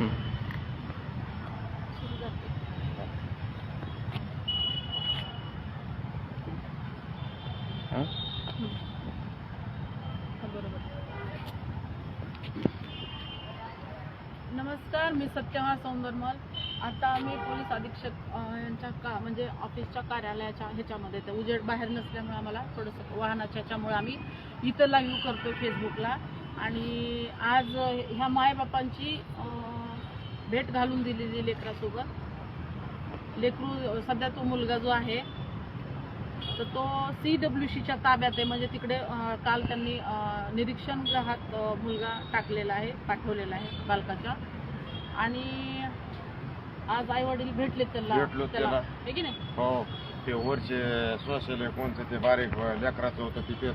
नमस्कार मी सत्यमा सौंदरमल आता आम्ही पोलीस अधीक्षक यांच्या का म्हणजे ऑफिसच्या कार्यालयाच्या ह्याच्यामध्ये ते उजेड बाहेर नसल्यामुळे आम्हाला थोडंसं वाहनाच्या ह्याच्यामुळे आम्ही इथं लाईव्ह करतो फेसबुकला आणि आज ह्या मायबापांची भेट घालून दिलेली लेकरासोबत. लेकरू सध्या तो मुलगा जो आहे तर तो सी डब्ल्यू सीच्या ताब्यात आहे. म्हणजे तिकडे काल त्यांनी निरीक्षण गृहात अं, मुलगा टाकलेला आहे पाठवलेला आहे बालकाच्या आणि आज आई वडील भेटले त्याला. भेटलो त्याला. आहे की नाही? हो. ते वरचे सोशल कोणतं ते बारीक लेकराचं होतं तिथे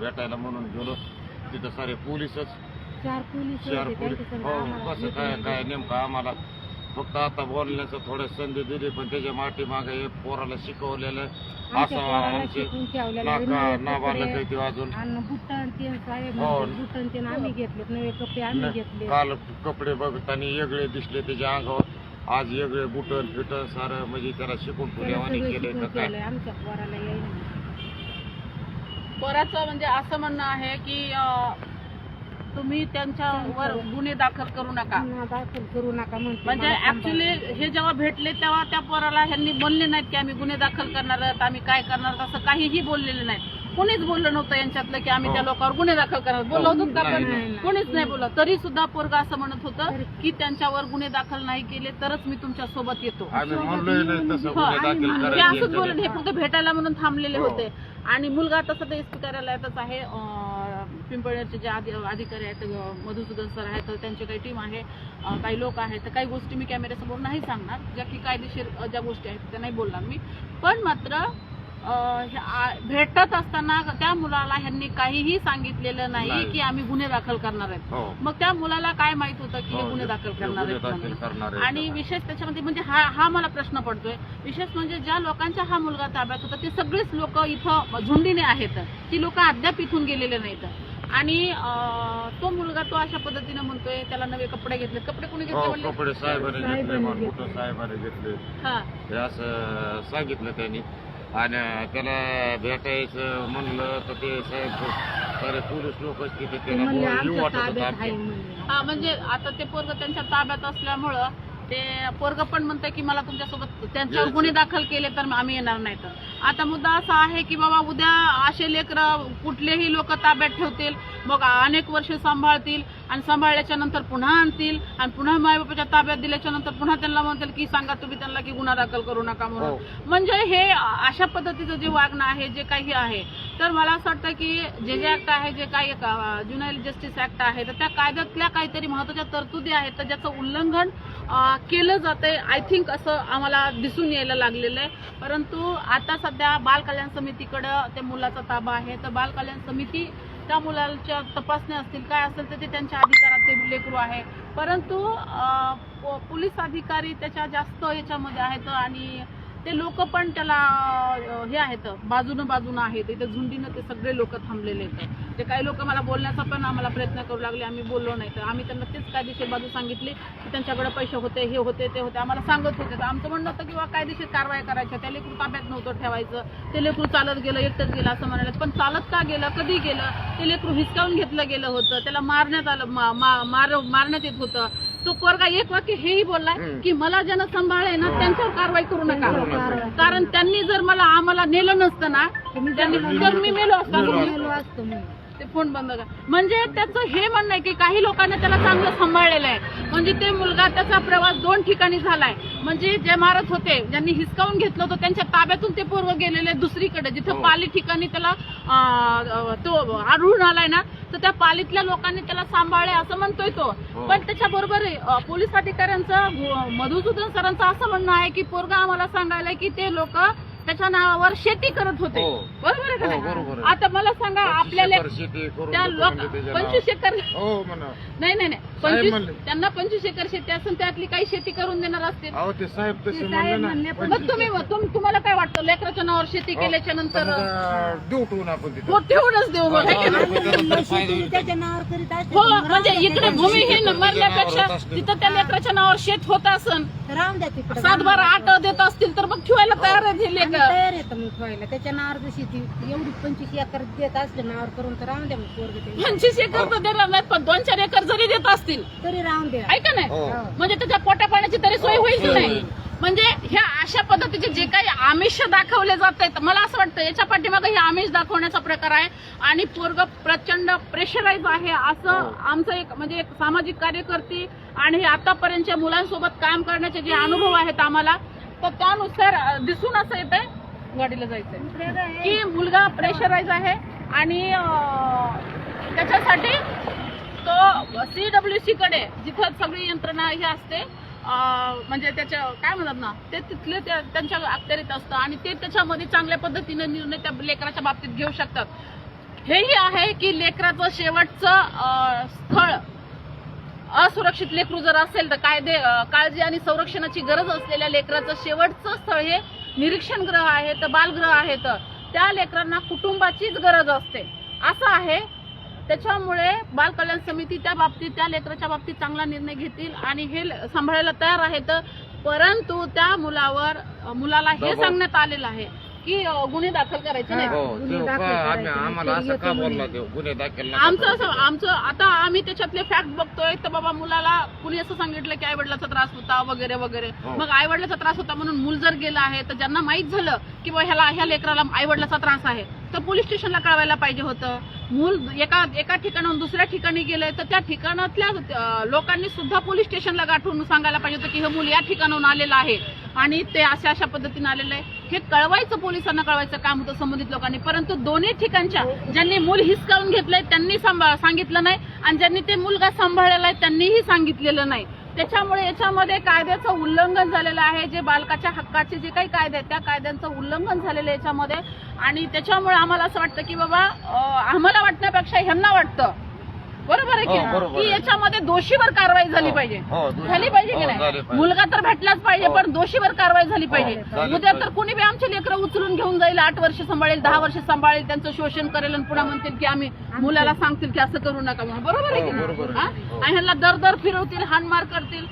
भेटायला म्हणून गेलो. तिथं सारे पोलीसच चार पोलीस चार होते, पोलीस. त्यांच्या संग हो आम्हाला कसं काय काय नेमकं आम्हाला फक्त आता बोलण्याचं थोडं संधी दिली पण त्याच्या माठी मागे हे पोराला शिकवलेलं आमच्या असं पोराला आमचे शिकून ठेवलेलं ना नवे नाबालक कपडे आहे ते अजून. आणि बुट्टन ते साहेब हो. ते आम्ही घेतलेत नवे कपडे आम्ही घेतले काल कपडे बघताना वेगळे दिसले त्याच्या अंगावर आज वेगळे बुटन फिटन सारं म्हणजे त्याला शिकून पुण्यावानी सगळं केलंय शिकून का काय? ठेवलंय आमच्या पोराला येईल. पोराचं म्हणजे असं म्हणणं आहे की अं, तुम्ही त्यांच्यावर गुन्हे दाखल करू नका. दाखल करू नका म्हणते म्हणजे ऍक्च्युली हे जेव्हा भेटले तेव्हा त्या पोराला ह्यांनी बोलले नाहीत की आम्ही गुन्हे दाखल करणार आहोत आम्ही काय करणार असं काहीही बोललेले नाहीत कोणीच बोललं नव्हतं यांच्यातलं की आम्ही त्या हो. लोकांवर गुन्हे दाखल करणार. बोललो होतो का. कोणीच नाही बोललं. तरी सुद्धा पोरगा असं म्हणत होतं की त्यांच्यावर गुन्हे दाखल नाही केले तरच मी तुमच्यासोबत येतो. तसं हो, हे असंच बोलले करायचे हे फक्त भेटायला म्हणून थांबलेले हो. होते. आणि मुलगा आता सध्या एस पी कार्यालयातच आहे पिंपळनेरचे जे अधि- अधिकारी आहेत मधुसूदन सर आहेत तर त्यांची काही टीम आहे काही लोक आहेत. तर काही गोष्टी मी कॅमेऱ्यासमोर नाही सांगणार. ज्या की कायदेशीर ज्या गोष्टी आहेत त्या नाही बोलणार मी. पण मात्र भेटत असताना त्या मुलाला ह्यांनी काहीही सांगितलेलं नाही. की आम्ही गुन्हे दाखल करणार आहेत. हो. मग त्या मुलाला काय माहीत होतं की हे गुन्हे दाखल आहेत? करणार आहेत. आणि विशेष त्याच्यामध्ये म्हणजे हा हा मला प्रश्न पडतोय. विशेष म्हणजे ज्या लोकांच्या हा मुलगा ताब्यात होता ते सगळेच लोक इथं झुंडीने आहेत. ती लोक अद्याप इथून गेलेले नाहीत. आणि तो मुलगा तो अशा पद्धतीने म्हणतोय त्याला नवे कपडे घेतले कपडे कोणी घेतले हो म्हणले? कपडे साहेबांनी घेतले. कुठं साहेबांनी घेतले. हा. हे असं सांगितलं त्यांनी. आणि त्याला भेटायचं म्हणलं तर ते साहेब सारे पोलीस लोक तिथे त्याला वाटत होतं आमच्या. हा म्हणजे आता ते पोरग त्यांच्या ताब्यात असल्यामुळं ते पोरग पण म्हणतंय की मला तुमच्यासोबत त्यांच्यावर. गुन्हे दाखल केले तर आम्ही येणार नाही तर आता मुद्दा असा आहे की बाबा उद्या असे लेकर कुठलेही लोक ताब्यात ठेवतील मग अनेक वर्ष सांभाळतील आणि सांभाळल्याच्या नंतर पुन्हा आणतील आणि पुन्हा मायबापाच्या ताब्यात दिल्याच्या नंतर पुन्हा त्यांना म्हणतील की सांगा तुम्ही त्यांना की गुन्हा दाखल करू नका हो. म्हणून म्हणजे हे अशा पद्धतीचं जे वागणं आहे जे काही आहे तर मला असं वाटतं की जे जे ऍक्ट आहे जे काही ज्युनाईल जस्टिस ऍक्ट आहे तर त्या कायद्यातल्या काहीतरी महत्त्वाच्या तरतुदी आहेत तर ज्याचं उल्लंघन केलं जातंय आय थिंक असं आम्हाला दिसून यायला लागलेलं आहे परंतु आता सध्या बाल कल्याण समितीकडं त्या मुलाचा ताबा आहे तर बाल कल्याण समिती त्या मुलाच्या तपासण्या असतील काय असेल तर ते त्यांच्या अधिकारात ते लेकरू आहे. परंतु पो- पोलीस अधिकारी त्याच्या जास्त याच्यामध्ये आहेत आणि ते लोक पण त्याला हे आहेत बाजूनं बाजूनं आहेत. इथे झुंडीनं ते सगळे लोक थांबलेले आहेत. ते काही लोक मला बोलण्याचा पण आम्हाला प्रयत्न करू लागले आम्ही बोललो नाही. तर आम्ही त्यांना तेच कायदेशीर बाजू सांगितली की त्यांच्याकडे पैसे होते हे होते ते होते. आम्हाला सांगत होते. तर आमचं म्हणणं होतं किंवा कायदेशीर कारवाई करायच्या त्या लेकरू ताब्यात नव्हतं ठेवायचं. ते लेकरू चालत गेलं एकटंच गेलं असं म्हणाले. पण चालत का गेलं? कधी गेलं? ते लेकरू हिसकावून घेतलं गेलं होतं. त्याला मारण्यात आलं मा- मा- मार मारण्यात येत होतं. तो पोरगा एक वाक्य हेही बोललाय. की मला ज्यानं सांभाळलंय ना त्यांच्यावर कारवाई करू नका करू नका. कारण त्यांनी जर मला आम्हाला नेलं नसतं ना त्यांनी जर मी मेलो असतो ते फोन बंद कर. म्हणजे त्याचं हे म्हणणं आहे की काही लोकांनी त्याला चांगलं सांभाळलेलं आहे. म्हणजे ते मुलगा त्याचा प्रवास दोन ठिकाणी झालाय. म्हणजे जे मारत होते ज्यांनी हिसकावून घेतलं होतं त्यांच्या ताब्यातून ते पूर्व गेलेले दुसरीकडे. जिथं हो. पाली ठिकाणी त्याला तो आढळून आलाय ना तर त्या पालीतल्या लोकांनी त्याला सांभाळले असं म्हणतोय तो. हो. पण त्याच्याबरोबर पोलीस अधिकाऱ्यांचं मधुसूदन सरांचं असं म्हणणं आहे की पोरगा आम्हाला सांगायला की ते लोक त्याच्या नावावर शेती करत होते हो. बरोबर आहे का हो, नाही? बरोबर आहे. आता मला सांगा आपल्याला पंचवीस एकर शेती करून त्या लोक म्हणजे त्याच्या पंचवीस एकर. हो म्हणा नाही नाही नाही पंचवीस. त्यांना पंचवीस एकर शेती असून त्यातली काही शेती करून देणार असतील अहो ते साहेब ते तसे साहेब म्हणले म्हणले ना पण मग तुम्ही तुम- तुम्हाला काय वाटतं लेकराच्या नावावर शेती हो. केल्याच्यानंतर समजा देऊ ठेवून आपण तिथं हो देऊ है की नाही? असते म्हणजे इकडे भूमिहीन मरण्यापेक्षा. तिथं त्या लेकराच्या नावावर शेत होत असन सात बारा आठ देत असतील तर मग ठेवायला तयार आहे लेकर तयार येतं मग ठेवायला. त्याच्या नावावर जशी ती एवढी पंचवीस एकर देत असले नावावर करून तर राहून द्या मग पोरग ते. पंचवीस एकर तर देणार नाहीत पण दोन चार एकर जरी देत असतील तरी राहून द्या. ऐका नाही हो. म्हणजे त्याच्या पोटा पाण्याची तरी सोय होईल की होईल, नाही. म्हणजे ह्या अशा पद्धतीचे जे काही आमिष दाखवले जात आहेत मला असं वाटतं याच्या पाठीमागे हे आमिष दाखवण्याचा प्रकार आहे. आणि पोरग प्रचंड प्रेशराईज आहे असं हो. आमचं एक म्हणजे एक सामाजिक कार्यकर्ती आणि हे आतापर्यंतच्या मुलांसोबत काम करण्याचे जे अनुभव आहेत आम्हाला तर त्यानुसार दिसून असं येते गाडीला जायचंय. की मुलगा प्रेशराईज आहे आणि त्याच्यासाठी तो सीडब्ल्यू सी कडे जिथं सगळी यंत्रणा ही असते म्हणजे त्याच्या काय म्हणतात ना ते तिथले त्या- त्यांच्या अखत्यारीत असतं आणि ते त्याच्यामध्ये चांगल्या पद्धतीने निर्णय त्या लेकराच्या बाबतीत घेऊ शकतात. हेही आहे की लेकराचं शेवटचं स्थळ असुरक्षित लेकरू जर असेल तर कायदे काळजी आणि संरक्षणाची गरज असलेल्या लेकराचं शेवटचं स्थळ हे निरीक्षण गृह आहे तर बालगृह आहे तर त्या लेकरांना कुटुंबाचीच गरज असते. असं आहे. त्याच्यामुळे बाल कल्याण समिती त्या बाबतीत त्या लेकराच्या बाबतीत चांगला निर्णय घेतील आणि हे सांभाळायला तयार आहेत. परंतु त्या मुलावर मुलाला हे. सांगण्यात आलेलं आहे. की अं, गुन्हे दाखल करायचे नाही. हो गुन्हे ते दाखल का आम्ही करायचे, आम्हाला असं का. बोलला देऊ गुन्हे दाखल नका आमचं करू. असं आमचं आता आम्ही त्याच्यातले फॅक्ट बघतोय. तर बाबा मुलाला कुणी असं सांगितलं की आई वडिलाचा त्रास होता वगैरे वगैरे. हो. मग आई वडिलाचा त्रास होता म्हणून मूल जर गेलं आहे तर ज्यांना माहीत झालं की बा ह्याला ह्या लेकराला आई वडिलाचा त्रास आहे तर पोलीस स्टेशनला कळवायला पाहिजे होतं. मूल एका एका ठिकाणाहून दुसऱ्या ठिकाणी गेलंय तर त्या ठिकाणातल्या अं, लोकांनी सुद्धा पोलीस स्टेशनला गाठून सांगायला पाहिजे होतं की हे मूल या ठिकाणाहून आलेलं आहे. आणि ते अशा अशा पद्धतीने आलेलं आहे. हे कळवायचं पोलिसांना कळवायचं काम होतं संबंधित लोकांनी. परंतु दोन्ही ठिकाणच्या ज्यांनी मूल हिसकावून घेतलंय त्यांनी सांभाळ सांगितलं नाही. आणि ज्यांनी ते मुलगा सांभाळलेला आहे त्यांनीही सांगितलेलं नाही. त्याच्यामुळे याच्यामध्ये कायद्याचं उल्लंघन झालेलं आहे. जे बालकाच्या हक्काचे जे काही कायदे आहेत त्या कायद्यांचं उल्लंघन झालेलं आहे याच्यामध्ये. आणि त्याच्यामुळे आम्हाला असं वाटतं की बाबा आम्हाला वाटण्यापेक्षा ह्यांना वाटतं बरोबर आहे हो, बरोबर की की आहे. याच्यामध्ये दोषीवर कारवाई झाली हो, पाहिजे हो, दोषी- झाली पाहिजे की हो, नाही पाहिजे. मुलगा तर भेटलाच पाहिजे हो. पण दोषीवर कारवाई झाली हो, पाहिजे झाली उद्या तर पाहिजे. कुणी बी आमचे लेकरं उचलून घेऊन जाईल आठ वर्ष सांभाळेल दहा वर्ष सांभाळेल त्यांचं शोषण करेल आणि पुन्हा म्हणतील की आम्ही मुलाला सांगतील की असं करू नका म्हणून बरोबर आहे हो, की बरोबर नाही आहे. हा? हो. आणि ह्यांना दर दर फिरवतील हाणमार करतील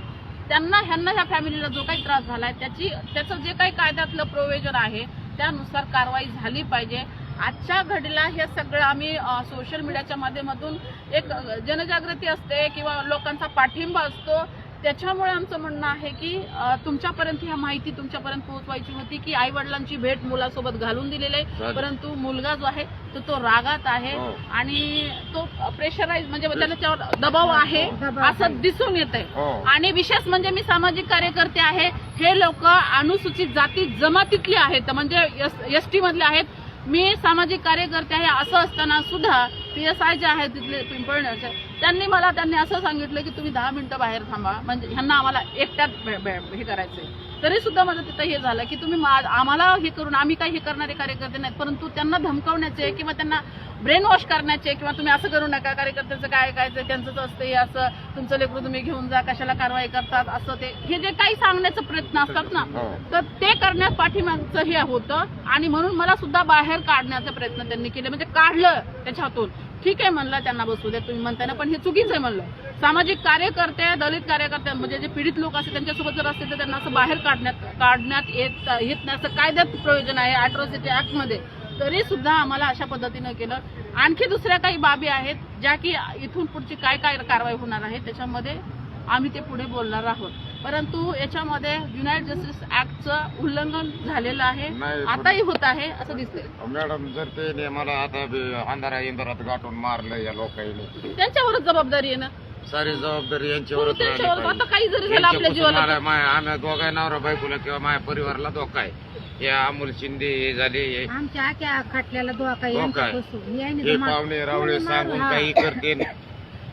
त्यांना ह्यांना ह्या फॅमिलीला जो काही त्रास झालाय त्याची त्याचं जे काही कायद्यातलं प्रोव्हिजन आहे त्यानुसार कारवाई झाली पाहिजे आजच्या घडीला हे सगळं आम्ही सोशल मीडियाच्या माध्यमातून एक जनजागृती असते किंवा लोकांचा पाठिंबा असतो त्याच्यामुळे आमचं म्हणणं आहे की तुमच्यापर्यंत ह्या माहिती तुमच्यापर्यंत पोहोचवायची होती की आई वडिलांची भेट मुलासोबत घालून दिलेली आहे. परंतु मुलगा जो आहे तो तो रागात आहे हो. आणि तो प्रेशराईज म्हणजे त्याच्यावर दबाव आहे दबाव आहे. असं दिसून येत आहे हो. आणि विशेष म्हणजे मी सामाजिक कार्यकर्ते आहे हे लोक अनुसूचित जाती जमातीतले आहेत म्हणजे एस टी मधले आहेत मी सामाजिक कार्यकर्ते आहे असं असताना सुद्धा पी एस आय जे आहेत तिथले पिंपळण्याचे त्यांनी मला त्यांनी असं सांगितलं की तुम्ही दहा मिनिटं बाहेर थांबा. म्हणजे ह्यांना आम्हाला एकट्यात हे करायचंय. तरी सुद्धा माझं तिथं हे झालं की तुम्ही आम्हाला हे करून आम्ही काही हे करणारे कार्यकर्ते नाहीत परंतु त्यांना धमकावण्याचे किंवा त्यांना ब्रेन वॉश करण्याचे किंवा तुम्ही असं करू नका कार्यकर्त्याचं काय काय त्यांचंच असतं हे असं तुमचं लेकरू तुम्ही घेऊन जा कशाला कारवाई करतात असं ते. हे जे काही सांगण्याचा प्रयत्न असतात ना हो. तर ते करण्यात पाठीमागचं हे होतं आणि म्हणून मला सुद्धा बाहेर काढण्याचा प्रयत्न त्यांनी केले. म्हणजे काढलं त्याच्यातून. ठीक आहे म्हणलं त्यांना बसू द्या तुम्ही म्हणताना पण हे चुकीचं आहे म्हणलं. सामाजिक कार्यकर्ते दलित कार्यकर्ते म्हणजे जे पीडित लोक असतात त्यांच्यासोबत जर असते तर त्यांना असं बाहेर काढण्यात काढण्यात येत येत नाही. असं कायद्यात प्रयोजन आहे अॅट्रॉसिटी ऍक्टमध्ये तरी सुद्धा आम्हाला अशा पद्धतीनं केलं. आणखी दुसऱ्या काही बाबी आहेत ज्या की इथून पुढची काय काय कारवाई होणार आहे त्याच्यामध्ये आम्ही ते पुढे बोलणार आहोत. परंतु याच्यामध्ये युनायटेड जस्टिस ऍक्टचं उल्लंघन झालेलं आहे. नाही, आताही होत आहे असं दिसतंय. मॅडम जर ते मला आता बी अंधारा इंधारात गाठून मारलं या लोकांनी त्यांच्यावरच जबाबदारी आहे ना? सारी जबाबदारी हो, राहिली त्यांच्यावर आता पाहिजे. काही जरी झालं आपल्या यांच्यापासून जीवाला. मला माय- आम्ही दोघा नवरा बायकोला किंवा माझ्या परिवाराला धोका आहे. हे अमोल शिंदे हे झाले हे आमच्या आख्या खाटल्याला धोका धोका आहे. यांच्यापासून. यायने हे तर मा- पाहुणे रावळे सांगून. काही करते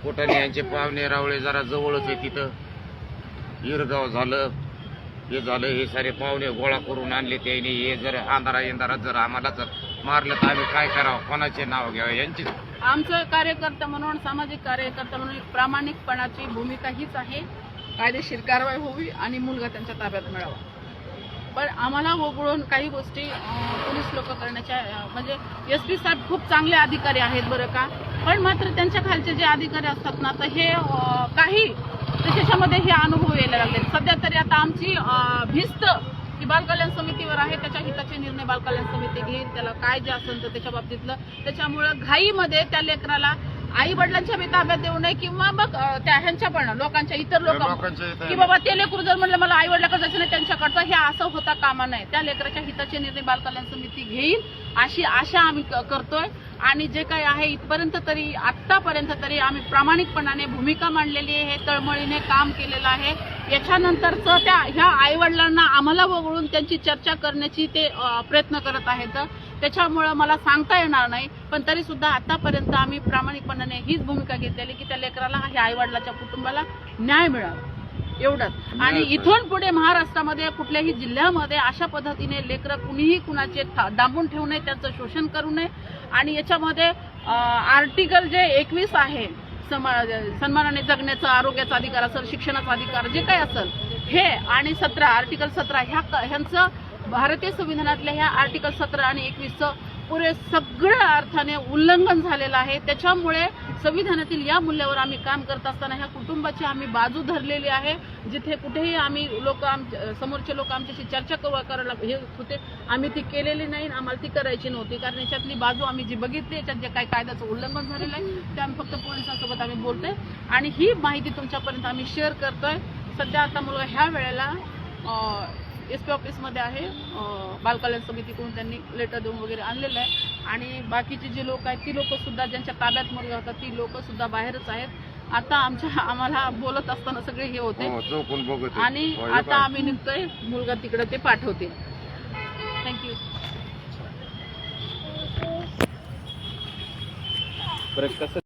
पोटाने यांचे पाहुणे रावळे जरा जवळच आहे तिथं. इरगाव झालं हे झालं हे सारे पाहुणे गोळा करून आणले त्याने. हे जर अंधारा इंधारात जर आम्हाला जर मारलं तर आम्ही काय करावं? कोणाचे नाव घ्यावं? यांची. आमचं कार्यकर्ता म्हणून सामाजिक कार्यकर्ता म्हणून एक प्रामाणिकपणाची भूमिका हीच आहे. कायदेशीर कारवाई व्हावी आणि मुलगा त्यांच्या ताब्यात मिळावा. पण आम्हाला वगळून काही गोष्टी पोलीस लोक करण्याच्या म्हणजे एस पी साहेब खूप चांगले अधिकारी आहेत बरं का. पण मात्र त्यांच्या खालचे जे अधिकारी असतात ना तर हे काही त्याच्यामध्ये हे अनुभव यायला लागले सध्या तरी आता आमची भिस्त ही बालकल्याण समितीवर आहे. त्याच्या हिताचे निर्णय बालकल्याण समिती घेईल. त्याला काय जे असेल तर त्याच्या बाबतीतलं. त्याच्यामुळं घाईमध्ये त्या लेकराला आई वडिलांच्या बी ताब्यात देऊ नये किंवा मग त्या ह्यांच्या पण लोकांच्या इतर लोक की बाबा ते लेकरू जर म्हणलं मला आई वडिलाकडे जायचं नाही त्यांच्याकडचं हे असं होता कामा नाही त्या लेकराच्या हिताचे निर्णय बालकल्याण समिती घेईल अशी आशा आम्ही करतोय. आणि जे काही आहे इथपर्यंत तरी आतापर्यंत तरी आम्ही प्रामाणिकपणाने भूमिका मांडलेली आहे तळमळीने काम केलेलं आहे. याच्यानंतरचं त्या ह्या आईवडिलांना आम्हाला वगळून त्यांची चर्चा करण्याची ते प्रयत्न करत आहेत. त्याच्यामुळं मला सांगता येणार नाही पण तरी सुद्धा आतापर्यंत आम्ही प्रामाणिकपणाने हीच भूमिका घेतलेली की त्या लेकराला ह्या आईवडिलाच्या कुटुंबाला न्याय मिळावा. एवढंच. आणि इथून पुढे महाराष्ट्रामध्ये कुठल्याही जिल्ह्यामध्ये अशा पद्धतीने लेकरं कुणीही कुणाचे था- दाबून ठेवू नये त्यांचं शोषण करू नये. आणि याच्यामध्ये आर्टिकल जे एकवीस आहे समा- सन्मानाने जगण्याचा आरोग्याचा अधिकार असेल शिक्षणाचा अधिकार जे काही असेल हे आणि सतरा आर्टिकल सतरा ह्या ह्यांचं भारतीय संविधानातल्या ह्या आर्टिकल सतरा आणि एकवीसचं पुरे सगळ्या अर्थाने उल्लंघन झालेलं आहे. त्याच्यामुळे संविधानातील या मूल्यावर आम्ही काम करत असताना ह्या कुटुंबाची आम्ही बाजू धरलेली आहे. जिथे कुठेही आम्ही लोक समोरचे लोक आमच्याशी चर्चा करू करायला हे होते आम्ही ती केलेली नाही आम्हाला ती करायची नव्हती. कारण याच्यातली बाजू आम्ही जी बघितली याच्यात जे काही कायद्याचं उल्लंघन झालेलं आहे ते आम्ही फक्त पोलिसांसोबत आम्ही बोलतोय. आणि ही माहिती तुमच्यापर्यंत आम्ही शेअर करतोय. सध्या आता मुलगा ह्या वेळेला एस पी ऑफिसमध्ये आहे. बालकल्याण समितीकडून त्यांनी लेटर देऊन वगैरे आणलेलं आहे. आणि बाकीचे जे लोक आहेत ती लोक सुद्धा ज्यांच्या ताब्यात मुलगा होता ती लोक सुद्धा बाहेरच आहेत. आता आमच्या आम्हाला बोलत असताना सगळे हे होते. हो. आणि आता. आम्ही निघतोय. मुलगा तिकडे ते पाठवतील थँक्यू बरं कसं